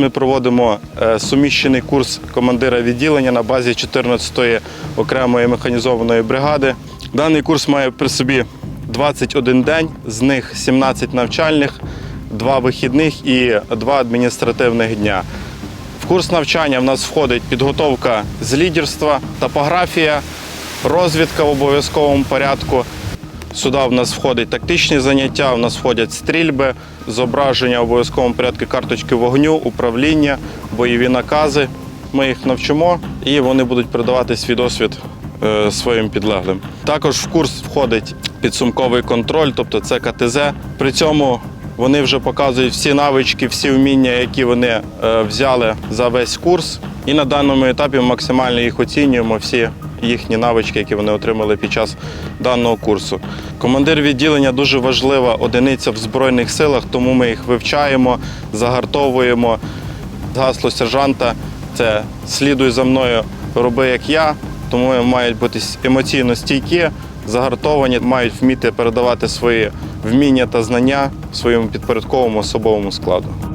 ми проводимо е, суміщений курс командира відділення на базі 14-ї окремої механізованої бригади. Даний курс має при собі 21 день, з них 17 навчальних, 2 вихідних і 2 адміністративних дня. В курс навчання в нас входить підготовка з лідерства, топографія, розвідка в обов'язковому порядку. Сюди в нас входять тактичні заняття, в нас входять стрільби, зображення в обов'язковому порядку карточки вогню, управління, бойові накази. Ми їх навчимо і вони будуть передавати свій досвід е, своїм підлеглим. Також в курс входить підсумковий контроль, тобто це КТЗ. При цьому вони вже показують всі навички, всі вміння, які вони е, взяли за весь курс. І на даному етапі максимально їх оцінюємо, всі їхні навички, які вони отримали під час даного курсу. Командир відділення дуже важлива одиниця в Збройних силах, тому ми їх вивчаємо, загартовуємо. Гасло сержанта це слідуй за мною, роби як я. Тому мають бути емоційно стійкі, загартовані, мають вміти передавати свої вміння та знання своєму підпорядковому особовому складу.